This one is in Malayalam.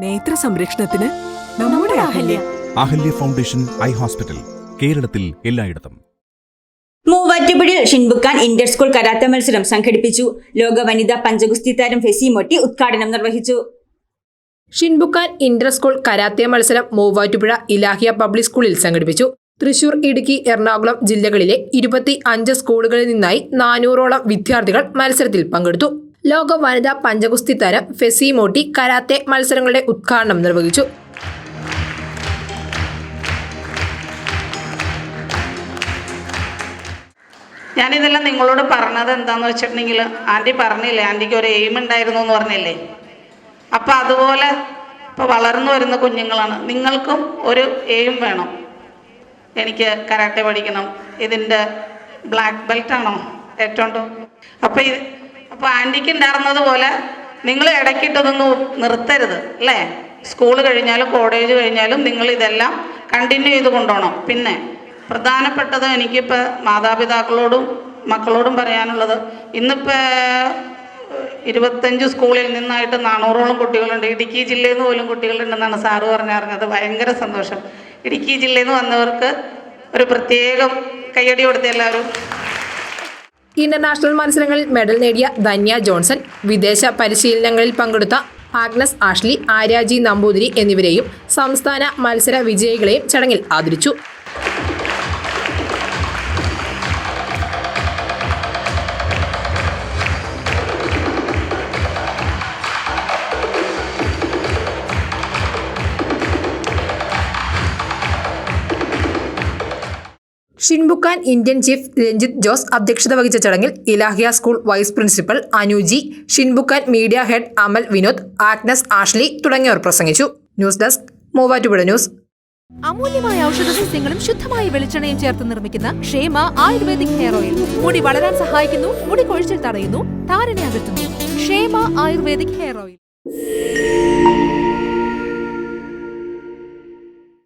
നേത്ര സംരക്ഷണത്തിന് നമ്മുടെ Ahalya. Ahalya. Foundation eye hospital കേരളത്തിൽ എല്ലായിടത്തും. മൂവാറ്റുപുഴയിൽ ഷിൻബുക്കാൻ ഇന്റർ സ്കൂൾ കരാത്ത മത്സരം സംഘടിപ്പിച്ചു. ലോക വനിതാ പഞ്ചഗുസ്തി താരം ഫെസി മൊട്ടി ഉദ്ഘാടനം നിർവഹിച്ചു. ഷിൻബുക്കാൻ ഇന്റർ സ്കൂൾ കരാത്തെ മത്സരം മൂവാറ്റുപുഴ ഇലാഹിയ പബ്ലിക് സ്കൂളിൽ സംഘടിപ്പിച്ചു. തൃശൂർ ഇടുക്കി എറണാകുളം ജില്ലകളിലെ ഇരുപത്തി അഞ്ച് സ്കൂളുകളിൽ നിന്നായി നാനൂറോളം വിദ്യാർത്ഥികൾ മത്സരത്തിൽ പങ്കെടുത്തു. ലോക വനിതാ പഞ്ചഗുസ്തി താരം ഫെസി മോട്ടി കരാത്തെ മത്സരങ്ങളുടെ ഉദ്ഘാടനം നിർവഹിച്ചു. ഞാനിതെല്ലാം നിങ്ങളോട് പറഞ്ഞത് എന്താന്ന് വെച്ചിട്ടുണ്ടെങ്കിൽ ആന്റി പറഞ്ഞില്ലേ ആന്റിക്ക് ഒരു എയിം ഉണ്ടായിരുന്നു എന്ന് പറഞ്ഞില്ലേ? അപ്പം അതുപോലെ ഇപ്പോൾ വളർന്നു വരുന്ന കുഞ്ഞുങ്ങളാണ്. നിങ്ങൾക്കും ഒരു എയിം വേണം. എനിക്ക് കരാട്ടെ പഠിക്കണം. ഇതിന്റെ ബ്ലാക്ക് ബെൽറ്റ് ആണോ ഏറ്റവും അപ്പോൾ ഇത് അപ്പോൾ ആന്റിക്ക് ഉണ്ടായിരുന്നത് പോലെ നിങ്ങൾ ഇടയ്ക്കിട്ടതൊന്നും നിർത്തരുത് അല്ലേ? സ്കൂൾ കഴിഞ്ഞാലും കോളേജ് കഴിഞ്ഞാലും നിങ്ങൾ ഇതെല്ലാം കണ്ടിന്യൂ ചെയ്ത് കൊണ്ടുപോകണം പിന്നെ പ്രധാനപ്പെട്ടത് എനിക്കിപ്പോൾ മാതാപിതാക്കളോടും മക്കളോടും പറയാനുള്ളത് ഇന്നിപ്പോൾ ഇരുപത്തഞ്ച് സ്കൂളിൽ നിന്നായിട്ട് നാനൂറോളം കുട്ടികളുണ്ട്. ഇടുക്കി ജില്ലയിൽ നിന്ന് പോലും കുട്ടികളുണ്ടെന്നാണ് സാറ് പറഞ്ഞറിഞ്ഞത്. ഭയങ്കര സന്തോഷം. ഇടുക്കി ജില്ലയിൽ നിന്ന് വന്നവർക്ക് ഒരു പ്രത്യേകം കയ്യടി കൊടുത്ത എല്ലാവരും ഇന്റർനാഷണൽ മത്സരങ്ങളിൽ മെഡൽ നേടിയ ധന്യ ജോൺസൺ വിദേശ പരിശീലനങ്ങളിൽ പങ്കെടുത്ത ആഗ്നസ് ആഷ്ലി ആര്യാജി നമ്പൂതിരി എന്നിവരെയും സംസ്ഥാന മത്സര വിജയികളെയും ചടങ്ങിൽ ആദരിച്ചു. Shinbukan Indian chief Ranjith Jose അധ്യക്ഷത വഹിച്ച ചടങ്ങിൽ Ilahiya school vice principal Anuji Shinbukan media head Amal Vinod Agnes Ashley തുടങ്ങിയവർ പ്രസംഗിച്ചു. News desk Muvattupuzha news. അമൂല്യമായ ഔഷധ സസ്യങ്ങളും ശുദ്ധമായ വെളിച്ചെണ്ണയും ചേർത്ത് നിർമ്മിക്കുന്ന ക്ഷേമ ആയുർവേദിക് ഹെയർ ഓയിൽ. മുടി വളരാൻ സഹായിക്കുന്നു മുടി കൊഴിച്ചിൽ തടയുന്നു താരനെ അകറ്റുന്നു. ക്ഷേമ ആയുർവേദിക് ഹെയർ ഓയിൽ.